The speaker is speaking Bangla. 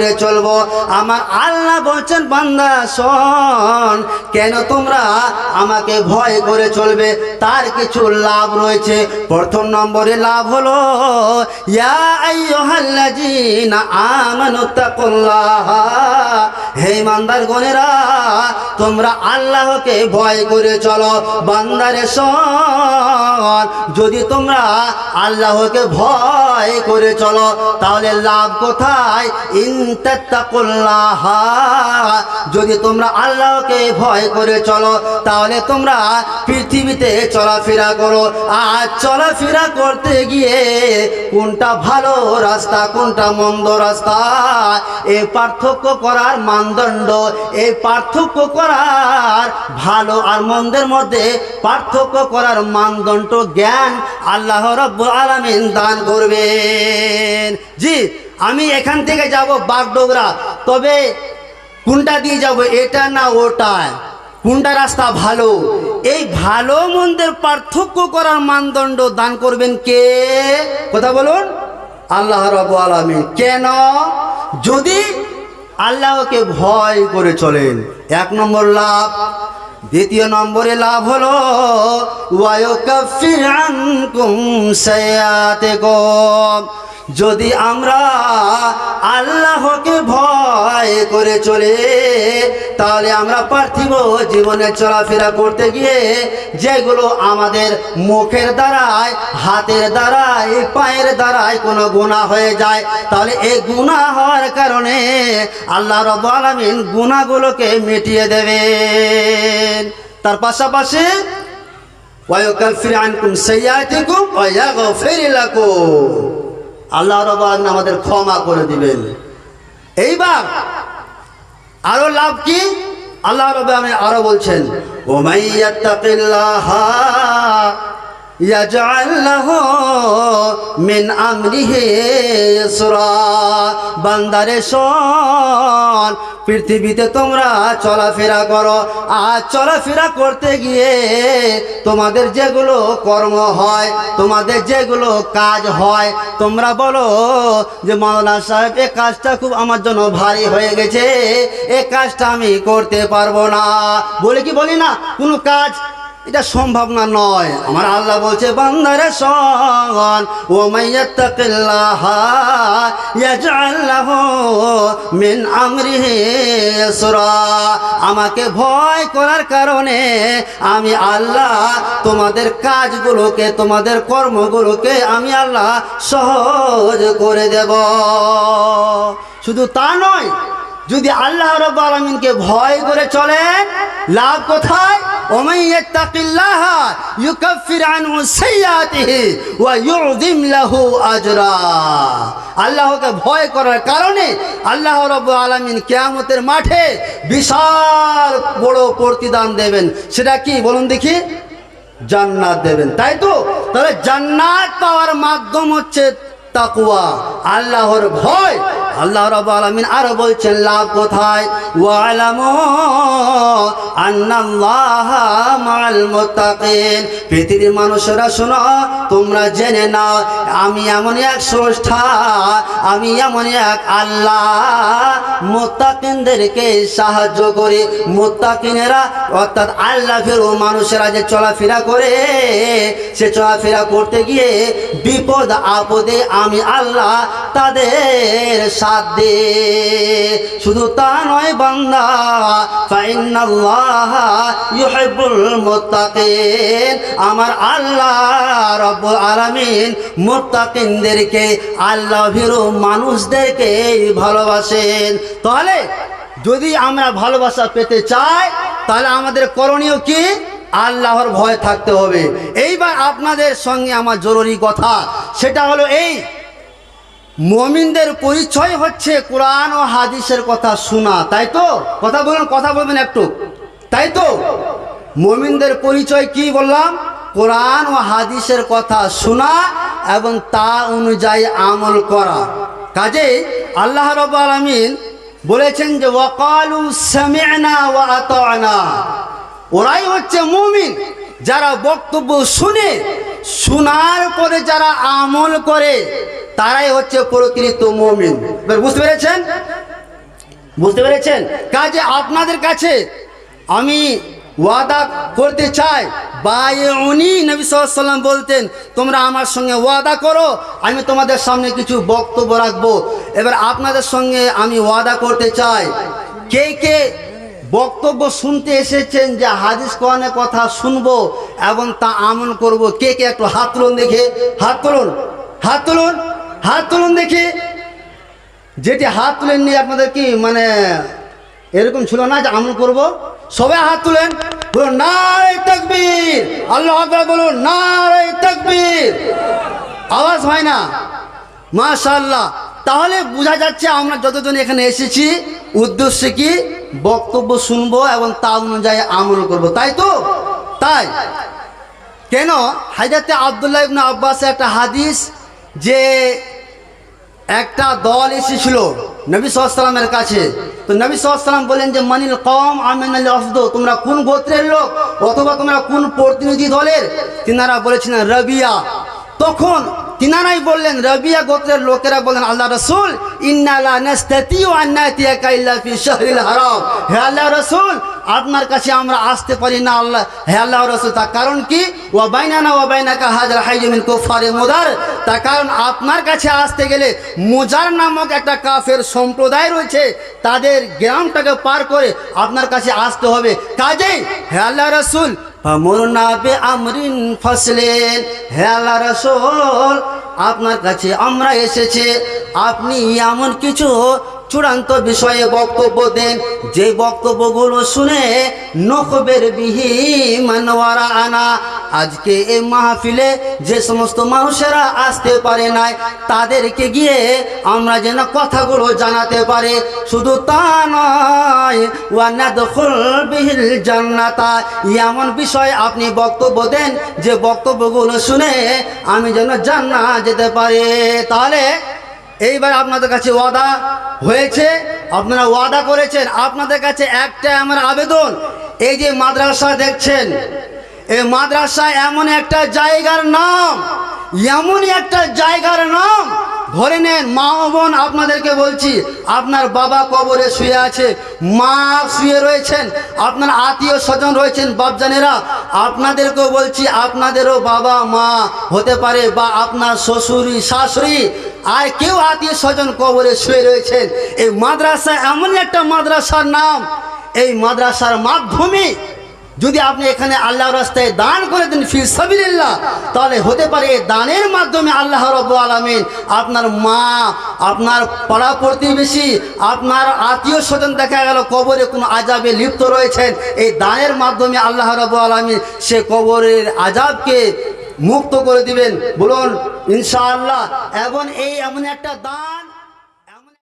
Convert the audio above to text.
করে চলবো। আমার আল্লাহ বলছেন, বান্দা, শোন, কেন তোমরা আমাকে ভয় করে চলবে? তার কিছু লাভ রয়েছে। প্রথম নম্বরে লাভ হলো হে ইমানদার গণেরা তোমরা আল্লাহকে ভয় করে চলো। বান্দারে, শোন, যদি তোমরা আল্লাহকে ভয় করে চলো, তাহলে লাভ কোথায়? ইনতাত্তাকুল্লাহ যদি তোমরা আল্লাহকে ভয় করে চলো, তাহলে তোমরা পৃথিবীতে চলাফেরা করো। আর চলাফেরা করতে গিয়ে কোনটা ভালো রাস্তা, কোনটা মন্দ রাস্তা এই পার্থক্য করার মানদণ্ড এই পার্থক্য করার ভালো আর মন্দের মধ্যে পার্থক্য করার মানদণ্ড জ্ঞান আল্লাহ রব্বুল আলামিন দান করবেন। জি আমি এখান থেকে যাব বাগডোগরা। তবে কোনটা দিয়ে যাব? এটা না ওটা? কোনটা রাস্তা ভালো? এই ভালো মন্দের পার্থক্য করার মানদণ্ড দান করবেন কে? কথা বলুন। আল্লাহ রব আলমিন। কেন? যদি আল্লাহকে ভয় করে চলেন। এক নম্বর লাভ। দ্বিতীয় নম্বরে লাভ হলো, ওয়ায়ুকাফির আনকুম সায়াতিকুম যদি আমরা আল্লাহকে ভয় করে চলে, তাহলে আমরা পার্থিব জীবনে চলাফেরা করতে গিয়ে যেগুলো আমাদের মুখের দ্বারায়, হাতের দ্বারায়, পায়ের দ্বারায় কোনো গুণা হয়ে যায়, তাহলে এই গুণা হওয়ার কারণে আল্লাহ রব আলমিন গুণাগুলোকে মিটিয়ে দেবেন। তার পাশাপাশি ওয়ায়ুকাফির আনকুম সাইয়াতিকুম ওয়া ইয়াগফির লাকুম। আল্লাহ রবান আমাদের ক্ষমা করে দিবেন। এইবার আরও লাভ কি? আল্লাহ আমি আরও বলছেন ও মাইয়াত্তাকিল্লাহ ইয়াজআল লাহু মিন আমরিহি ইসরা বান্দারে শোন, পৃথিবীতে তোমরা চলাফেরা করো, আর চলাফেরা করতে গিয়ে তোমাদের যেগুলো কর্ম হয়, তোমাদের যেগুলো কাজ হয়, তোমরা বলো যে, মাওলানা সাহেব, এ কাজটা খুব আমার জন্য ভারী হয়ে গেছে, এ কাজটা আমি করতে পারব না। বলে কি বলি না? কোনো কাজ এটা সম্ভব না, নয়। আমার আল্লাহ বলছে, বান্দারে সন ও মিন আমরিহি আমাকে ভয় করার কারণে আমি আল্লাহ তোমাদের কাজগুলোকে, তোমাদের কর্মগুলোকে আমি আল্লাহ সহজ করে দেব। শুধু তা নয় যদি আল্লাহ রব আলমিনকে ভয় করে চলেন, লাভ কোথায়? আল্লাহকে ভয় করার কারণে আল্লাহ রব আলমিন কেয়ামতের মাঠে বিশাল বড় প্রতিদান দেবেন। সেটা কি? বলুন দেখি। জান্নাত দেবেন। তাই তো? তাহলে জান্নাত পাওয়ার মাধ্যম হচ্ছে তাকুয়া আল্লাহর ভয় আল্লাহ রব আলমিন আরও বলছেন, লাভ কোথায়? পৃথিবীর মানুষেরা শোনো, তোমরা জেনে নাও, আমি এমন এক স্রষ্টা, আমি এমন এক আল্লাহ। মোত্তাকিনদেরকে সাহায্য করি। মোত্তাকিনেরা অর্থাৎ আল্লাহ ফেরো মানুষেরা যে চলাফেরা করে, সে চলাফেরা করতে গিয়ে বিপদ আপদে আমি আল্লাহ তাদের সাথ। দে শুধু তা নয় বান্দা ফাইনাল্লাহ মুত্তাকিন। আমার আল্লাহ রব্বুল আলামিন মুত্তাকিনদেরকে আল্লাহ ভীরু মানুষদেরকে ভালোবাসেন। তাহলে যদি আমরা ভালোবাসা পেতে চাই, তাহলে আমাদের করণীয় কি? আল্লাহর ভয় থাকতে হবে। এইবার আপনাদের সঙ্গে আমার জরুরি কথা, সেটা হলো এই মমিনদের পরিচয় হচ্ছে কোরআন ও হাদিসের কথা শোনা, তাই তো? কথা বলুন, কথা বলবেন একটু। তাই তো? মমিনদের পরিচয় কি বললাম? কোরআন ও হাদিসের কথা শোনা এবং তা অনুযায়ী আমল করা। কাজে আল্লাহ রব আলমিন বলেছেন যে, ওয়াকালু সামি'না ওয়া আতা'না। ওরাই হচ্ছে মুমিন। যারা বক্তব্য শুনে, শোনার পরে যারা আমল করে তারাই হচ্ছে প্রকৃত মুমিন। বুঝতে পেরেছেন? বুঝতে পেরেছেন? কাজে আপনাদের কাছে আমি ওয়াদা করতে চাই বাই উনি নবী বলতেন, তোমরা আমার সঙ্গে ওয়াদা করো, আমি তোমাদের সামনে কিছু বক্তব্য রাখব। এবার আপনাদের সঙ্গে আমি ওয়াদা করতে চাই, কে কে বক্তব্য শুনতে এসেছেন যে হাদিস কোরআনের কথা শুনব এবং তা আমল করব, কে কে একটু হাত তুলুন দেখে। হাত তুলুন হাত তুলুন। হাত তুলুন দেখি। যেটি হাত তুলেন নিয়ে আপনাদের কি মানে এরকম ছিল না যে আমল করব? সবাই হাত তুলেন। বলুন নারে তকবীর। আল্লাহ বলুন নারে তকবীর। আওয়াজ হয় না। মাশাল্লাহ তাহলে বোঝা যাচ্ছে আমরা যতজন এখানে এসেছি, উদ্দেশ্য কি? বক্তব্য শুনব এবং তা অনুযায়ী আমল করব। তাই তো? তাই। কেন? হাইদাতে আবদুল্লাহ ইবনে আব্বাসে একটা হাদিস যে একটা দল এসেছিল নবী সাল্লামের কাছে। তো নবী সাল্লাম বলেন যে, মানিল কম আমিন আলী তোমরা কোন গোত্রের লোক অথবা তোমরা কোন প্রতিনিধি দলের? তিনারা বলেছিলেন, রবিয়া। তখন তিনারাই বললেন, রবিয়া গোত্রের লোকেরা বললেন, আল্লাহ রসুল হে আল্লাহ রসুল আপনার কাছে আমরা আসতে পারি না আল্লাহ। হে আল্লাহ রসুল, তার কারণ কি? ও বাইনানা ও বাইনাকা হাজার হাইজমিন কোফারে মোদার। তার কারণ আপনার কাছে আসতে গেলে মোজার নামক একটা কাফের সম্প্রদায় রয়েছে, তাদের গ্রামটাকে পার করে আপনার কাছে আসতে হবে। কাজেই, হে আল্লাহ রসুল আমরিন আপনার কাছে আমরা এসেছে। আপনি এমন কিছু চূড়ান্ত বিষয়ে বক্তব্য দেন। যে বক্তব্যগুলো শুনে নকবের বিহি মানওয়ারা আনা। আজকে এই মাহফিলে যে সমস্ত মানুষেরা আসতে পারে নাই, তাদেরকে গিয়ে আমরা যেন কথাগুলো জানাতে পারে। শুধু তা নয় বিহিল জান্নাতা। এমন বিষয় আপনি বক্তব্য দেন, যে বক্তব্যগুলো শুনে আমি যেন জান্না যেতে পারে। তাহলে এইবার আপনাদের কাছে ওয়াদা হয়েছে, আপনারা ওয়াদা করেছেন। আপনাদের কাছে একটা আমার আবেদন, এই যে মাদ্রাসা দেখছেন, এই মাদ্রাসা এমন একটা জায়গার নাম, এমনই একটা জায়গার নাম। ধরে নেন, মা বোন, আপনাদেরকে বলছি, আপনার বাবা কবরে শুয়ে আছে, মা শুয়ে রয়েছেন, আপনার আত্মীয় স্বজন রয়েছেন, বাপজানেরা, আপনাদেরকেও বলছি, আপনাদেরও বাবা মা হতে পারে বা আপনার শ্বশুরি শাশুড়ি আর কেউ আত্মীয় স্বজন কবরে শুয়ে রয়েছেন। এই মাদ্রাসা এমন একটা মাদ্রাসার নাম। এই মাদ্রাসার মাধ্যমে যদি আপনি এখানে আল্লাহর রাস্তায় দান করে দেন ফি সাবিলিল্লাহ, তাহলে হতে পারে এই দানের মাধ্যমে আল্লাহ রব আলমিন আপনার মা, আপনার পাড়া প্রতিবেশী, আপনার আত্মীয় স্বজন দেখা গেল কবরে কোনো আজাবে লিপ্ত রয়েছেন। এই দানের মাধ্যমে আল্লাহ রব আলমিন সে কবরের আজাবকে মুক্ত করে দিবেন। বলুন ইনশাআল্লাহ। এবং এই এমন একটা দান